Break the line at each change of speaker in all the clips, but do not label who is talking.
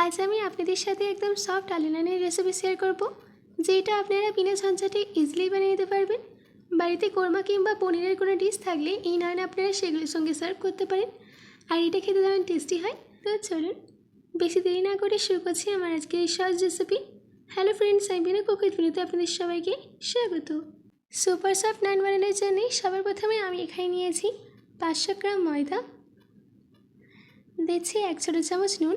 আজ আমি আপনাদের সাথে একদম সফট আলু নানের রেসিপি শেয়ার করব, যেটা আপনারা বিনা ঝঞ্ঝাটে ইজিলি বানিয়ে নিতে পারবেন। বাড়িতে কোরমা কিংবা পনিরের কোনো ডিশ থাকলে এই নান আপনারা সেগুলোর সঙ্গে সার্ভ করতে পারেন। আর এটা খেতে দারুণ টেস্টি হয়। তো চলুন, বেশি দেরি না করে শুরু করছি আমার আজকের এই সহজ রেসিপি হ্যালো ফ্রেন্ডস আমি বিনা কুকির ভিডিওতে আপনাদের সবাইকে স্বাগত। সুপার সফট নান বানানোর জন্য সবার প্রথমে আমি এখানে নিয়েছি পাঁচশো গ্রাম ময়দা, দিচ্ছি এক ছোটো চামচ নুন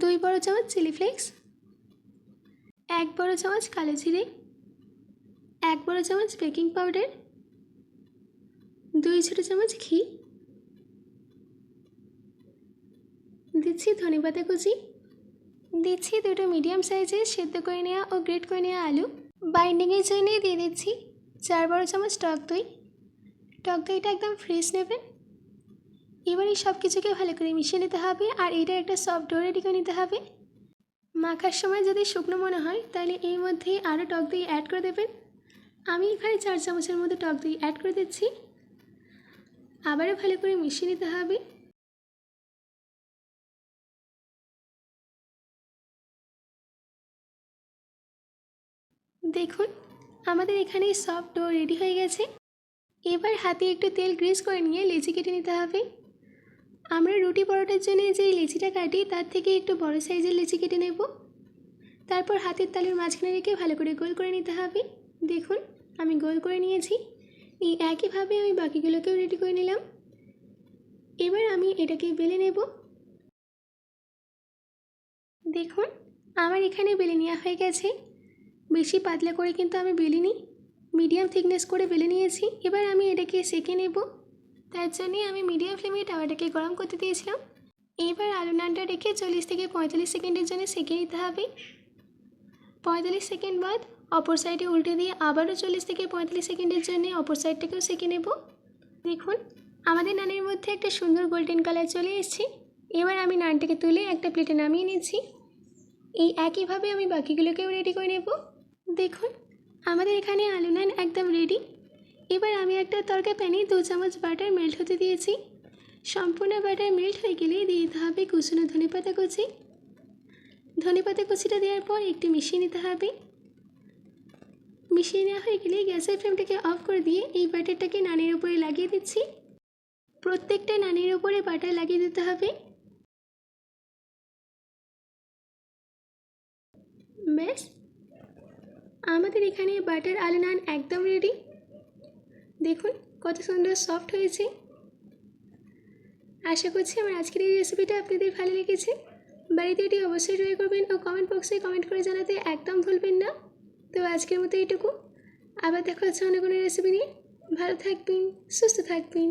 দুই বড় চামচ চিলি ফ্লেক্স, এক বড় চামচ কালো জিরে, এক বড় চামচ বেকিং পাউডার, দুই ছোটো চামচ ঘি, দিচ্ছি ধনেপাতা কুচি, দিচ্ছি দুটো মিডিয়াম সাইজের সেদ্ধ করে নেওয়া ও গ্রেট করে নেওয়া আলু। বাইন্ডিংয়ের জন্য দিয়ে দিচ্ছি চার বড় চামচ টক দই। টক দইটা একদম ফ্রেশ নেবেন। এবার এই সব কিছুকে ভালো করে মিশিয়ে নিতে হবে আর এটা একটা সফট ডো রেডি করে নিতে হবে। মাখার সময় যদি শুকনো মনে হয়, তাহলে এর মধ্যে আরও টক দই অ্যাড করে দেবেন। আমি এখানে চার চামচের মধ্যে টক দই অ্যাড করে দিচ্ছি। আবারও ভালো করে মিশিয়ে নিতে হবে। দেখুন, আমাদের এখানে সফট ডো রেডি হয়ে গেছে। এবার হাতে একটু তেল গ্রিস করে নিয়ে লেচি কেটে নিতে হবে। আমরা রুটি পরোটার জন্য যে লেচিটা কাটি, তার থেকে একটু বড় সাইজের লেচি কেটে নেব। তারপর হাতের তালের মাঝখানে রেখে ভালো করে গোল করে নিতে হবে। দেখুন, আমি গোল করে নিয়েছি। এই একইভাবে আমি বাকিগুলোকেও রেডি করে নিলাম। এবার আমি এটাকে বেলে নেব। দেখুন, আমার এখানে বেলে নেওয়া হয়ে গেছে। বেশি পাতলা করে কিন্তু আমি বেলিনি। মিডিয়াম থিকনেস করে বেলে নিয়েছি। এবার আমি এটাকে সেকে নেব। তার জন্যে আমি মিডিয়াম ফ্লেমে টাওয়াটাকে গরম করতে দিয়েছিলাম। এবার আলু নানটা রেখে চল্লিশ থেকে পঁয়তাল্লিশ সেকেন্ডের জন্য সেকে নিতে হবে। পঁয়তাল্লিশ সেকেন্ড বাদ অপর সাইডে উল্টে দিয়ে আবারও চল্লিশ থেকে পঁয়তাল্লিশ সেকেন্ডের জন্য অপর সাইডটাকেও সেকে নেব। দেখুন, আমাদের নানের মধ্যে একটা সুন্দর গোল্ডেন কালার চলে এসেছে। এবার আমি নানটাকে তুলে একটা প্লেটে নামিয়ে নিচ্ছি। এই একইভাবে আমি বাকিগুলোকেও রেডি করে নেব। দেখুন, আমাদের এখানে আলু নান একদম রেডি। এবার আমি একটা তরকা প্যানে দু চামচ বাটার মেল্ট হতে দিয়েছি। সম্পূর্ণ বাটার মেল্ট হয়ে গেলে দিয়ে দিতে হবে কুচনো ধনেপাতা কুচি। ধনেপাতা কুচিটা দেওয়ার পর একটু মিশিয়ে নিতে হবে। মিশিয়ে নেওয়া হয়ে গেলে গ্যাসের ফ্লেমটাকে অফ করে দিয়ে এই বাটারটাকে নানের উপরে লাগিয়ে দিচ্ছি। প্রত্যেকটা নানের উপরে বাটার লাগিয়ে দিতে হবে। ব্যাস। আমাদের এখানে বাটার আলু নান একদম রেডি দেখুন কত সুন্দর সফট হয়েছে। আশা করছি আমার আজকের এই রেসিপিটা আপনাদের ভালো লেগেছে। বাড়িতে এটি অবশ্যই ট্রাই করবেন ও কমেন্ট বক্সে কমেন্ট করে জানাতে একদম ভুলবেন না। তো আজকের মতো এইটুকু। আবার দেখা হচ্ছে অন্য কোনো রেসিপি নিয়ে। ভালো থাকবেন, সুস্থ থাকবেন।